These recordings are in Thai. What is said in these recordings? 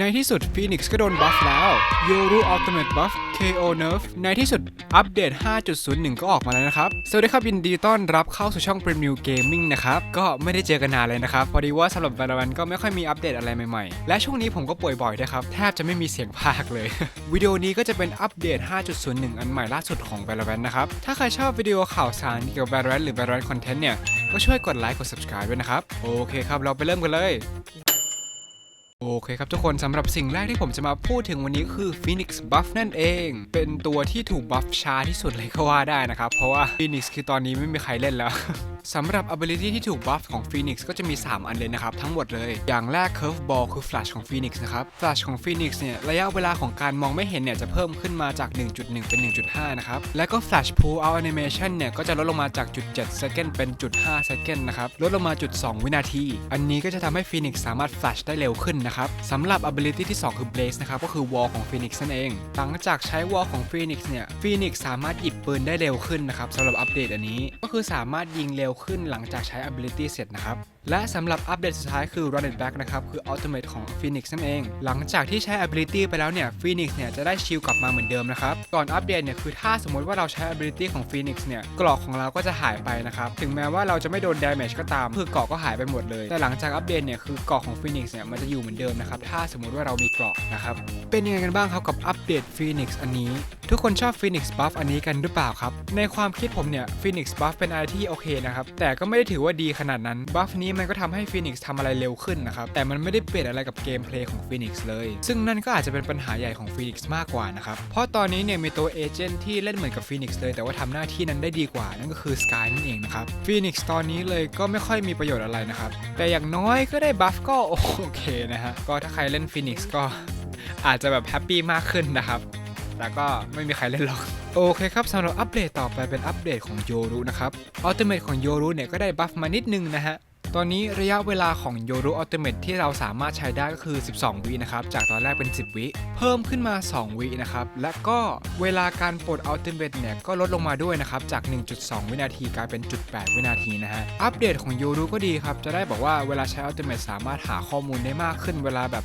ในที่สุด Phoenix ก็โดนบัฟแล้ว Yoru Ultimate Buff KO Nerf ในที่สุดอัปเดต 5.01 ก็ออกมาแล้วนะครับ สวัสดีครับยินดีต้อนรับเข้าสู่ช่อง Premium Gaming นะครับ ก็ไม่ได้เจอกันนานเลยนะครับ พอดีว่าสำหรับ Valorant ก็ไม่ค่อยมีอัปเดตอะไรใหม่ๆ และช่วงนี้ผมก็ป่วยบ่อยด้วยครับ แทบจะไม่มีเสียงพากเลย วิดีโอนี้ก็จะเป็นอัปเดต 5.01 อันใหม่ล่าสุดของ Valorant นะครับ ถ้าใครชอบวิดีโอข่าวสารเกี่ยวกับ Valorant หรือ Valorant Content เนี่ยก็ช่วยกดไลค์กด subscribe ด้วยนะครับโอเคครับเราไปเริ่มกันเลย โอเคครับทุกคนสำหรับสิ่งแรกที่ผมจะมาพูดถึงวันนี้คือ Phoenix Buff นั่นเอง เป็นตัวที่ถูกบัฟช้าที่สุดเลยก็ว่าได้นะครับ เพราะว่า Phoenix คือตอนนี้ไม่มีใครเล่นแล้วสำหรับ ability ที่ถูกบัฟของ Phoenix ก็จะมี 3 อันเลยนะครับ ทั้งหมดเลย อย่างแรก Curve Ball คือ Flash ของ Phoenix นะครับ Flash ของ Phoenix เนี่ยระยะเวลาของการมองไม่เห็นเนี่ยจะเพิ่มขึ้นมาจาก 1.1 เป็น 1.5 นะครับ แล้วก็ Flash Pull Out Animation เนี่ยก็จะลดลงมาจากจุด7 second เป็นจุด5 second นะครับ ลดลงมาจุด2วินาที อันนี้ก็จะทำให้ Phoenix สามารถ Flash ได้เร็วขึ้นนะครับสำหรับ ability ที่ 2 คือ Blaze นะครับก็คือ Wall ของ Phoenix นั่นเอง หลังจากใช้ Wall ของ Phoenix เนี่ย Phoenix สามารถหยิบปืนได้เร็วขึ้นนะครับสำหรับอัปเดตอันนี้ ก็คือสามารถยิงเร็วขึ้นหลังจากใช้ ability เสร็จนะครับ และสำหรับอัปเดตสุดท้ายคือ Run It Back นะครับ คือ Ultimate ของ Phoenix นั่นเอง หลังจากที่ใช้ ability ไปแล้วเนี่ย Phoenix เนี่ยจะได้ชิลกลับมาเหมือนเดิมนะครับ ก่อนอัปเดตเนี่ยคือถ้าสมมติว่าเราใช้ ability ของ Phoenix เนี่ยเกราะของเราก็จะหายไปนะครับ ถึงแม้ว่าเราจะไม่โดน damage ก็ตามคือเกราะก็หายไปหมดเลย แต่หลังจากอัปเดตเนี่ยคือเกราะของ Phoenix เนี่ยมันจะอยู่เหมือนเดิมนะครับถ้าสมมติว่าเรามีเกราะนะครับเป็นยังไงกันบ้างครับกับอัปเดต Phoenix อันนี้ ทุกคนชอบ Phoenix Buff อันนี้กันหรือเปล่าครับในความคิดผมเนี่ย Phoenix Buff เป็นอะไรที่โอเคนะครับแต่ก็ไม่ได้ถือว่าดีขนาดนั้น Buff นี้มันก็ทำให้ Phoenix ทำอะไรเร็วขึ้นนะครับ แต่มันไม่ได้เปลี่ยนอะไรกับเกมเพลย์ของ Phoenix เลย ซึ่งนั่นก็อาจจะเป็นปัญหาใหญ่ของ Phoenix มากกว่านะครับ เพราะตอนนี้เนี่ยมีตัวเอเจนต์ที่เล่นเหมือนกับ Phoenix เลย แต่ว่าทำหน้าที่นั้นได้ดีกว่า นั่นก็คือ Sky นั่นเองนะครับ Phoenix ตอนนี้เลยก็ไม่ค่อยมีประโยชน์อะไรนะครับ แต่อย่างน้อยก็ได้บัฟก็โอเคนะฮะ ก็ถ้าใครเล่น Phoenix ก็อาจจะแบบแฮปปี้มากขึ้นนะครับแต่ก็ไม่มีใครเล่นหรอก โอเคครับสำหรับอัปเดตต่อไปเป็นอัปเดตของโยรุนะครับ อัลติเมทของโยรุเนี่ยก็ได้บัฟมานิดนึงนะฮะ ตอนนี้ระยะเวลาของโยรุอัลติเมทที่เราสามารถใช้ได้ก็คือ 12 วินะครับ จากตอนแรกเป็น 10 วิ เพิ่มขึ้นมา 2 วินะครับ และก็เวลาการปลดอัลติเมทเนี่ยก็ลดลงมาด้วยนะครับ จาก 1.2 วินาทีกลายเป็น 0.8 วินาทีนะฮะ อัปเดตของโยรุก็ดีครับ จะได้บอกว่าเวลาใช้อัลติเมทสามารถหาข้อมูลได้มากขึ้นเวลาแบบ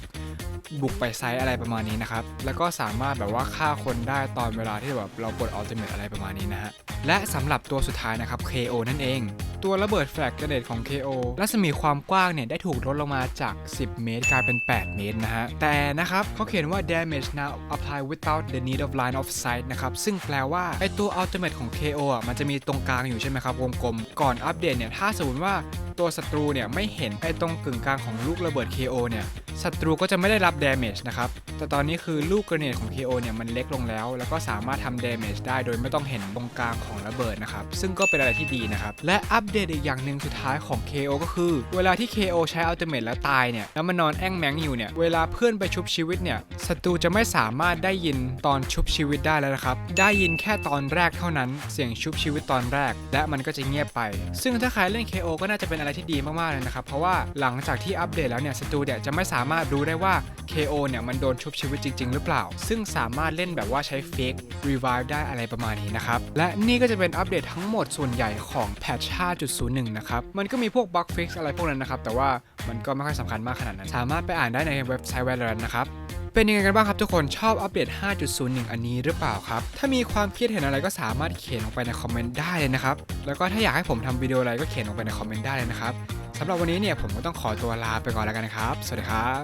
บุกไปไซต์อะไรประมาณนี้นะครับ แล้วก็สามารถแบบว่าฆ่าคนได้ตอนเวลาที่แบบเราปลดอัลติเมทอะไรประมาณนี้นะฮะ และสำหรับตัวสุดท้ายนะครับ KO นั่นเอง ตัวระเบิดแฟลกกระเด็ดของ KO รัศมีความกว้างเนี่ยได้ถูกลดลงมาจาก 10 เมตรกลายเป็น 8 เมตรนะฮะ แต่นะครับเขาเขียนว่า damage now apply without the need of line of sight นะครับ ซึ่งแปลว่า ไอตัว ultimate ของ KO อะมันจะมีตรงกลางอยู่ใช่ไหมครับ วงกลม ก่อนอัปเดตเนี่ย ถ้าสมมติว่าตัวศัตรูเนี่ยไม่เห็นไอตรงกึ่งกลางของลูกระเบิด KO เนี่ย ศัตรูก็จะไม่ได้รับ damage นะครับ แต่ตอนนี้คือลูกกระเนดของ KO เนี่ยมันเล็กลงแล้ว แล้วก็สามารถทำ damage ได้โดยไม่ต้องเห็นตรงกลางของระเบิดนะครับ ซึ่งก็เป็นอะไรที่ดีนะครับ และอัปเดตอีกอย่างหนึ่งสุดท้ายของ KO ก็คือ เวลาที่ KO ใช้ ultimate แล้วตายเนี่ย แล้วมันนอนแอ่งแมงอยู่เนี่ย เวลาเพื่อนไปชุบชีวิตเนี่ย ศัตรูจะไม่สามารถได้ยินตอนชุบชีวิตได้แล้วนะครับ ได้ยินแค่ตอนแรกเท่านั้น เสียงชุบชีวิตตอนแรก และมันก็จะเงียบไป ซึ่งถ้าใครเล่น KO ก็น่าจะเป็นอะไรที่ดีมากๆเลยนะครับ เพราะว่าหลังจากที่อัปเดตแล้วเนี่ยศัตรูเนี่ยจะไม่สามารถามารู้ได้ว่า KO เนี่ยมันโดนชุบชีวิตจริง ๆ หรือเปล่า ซึ่งสามารถเล่นแบบว่าใช้ Fake Revive ได้อะไรประมาณนี้นะครับ และนี่ก็จะเป็นอัปเดตทั้งหมดส่วนใหญ่ของแพทช5.01 นะครับ มันก็มีพวก Bug Fix อะไรพวกนั้นนะครับ แต่ว่ามันก็ไม่ค่อยสำคัญมากขนาดนั้น สามารถไปอ่านได้ในเว็บไซต์ Valorant นะครับเป็นยังไงกันบ้างครับทุกคนชอบอัปเดต 5.01 อันนี้หรือเปล่าครับ ถ้ามีความคิดเห็นอะไรก็สามารถเขียนลงไปในคอมเมนต์ได้เลยนะครับ แล้วก็ถ้าอยากให้ผมทำวิดีโออะไรก็เขียนลงไปในคอมเมนต์ได้เลยนะครับ สำหรับวันนี้เนี่ยผมก็ต้องขอตัวลาไปก่อนแล้วกันนะครับ สวัสดีครับ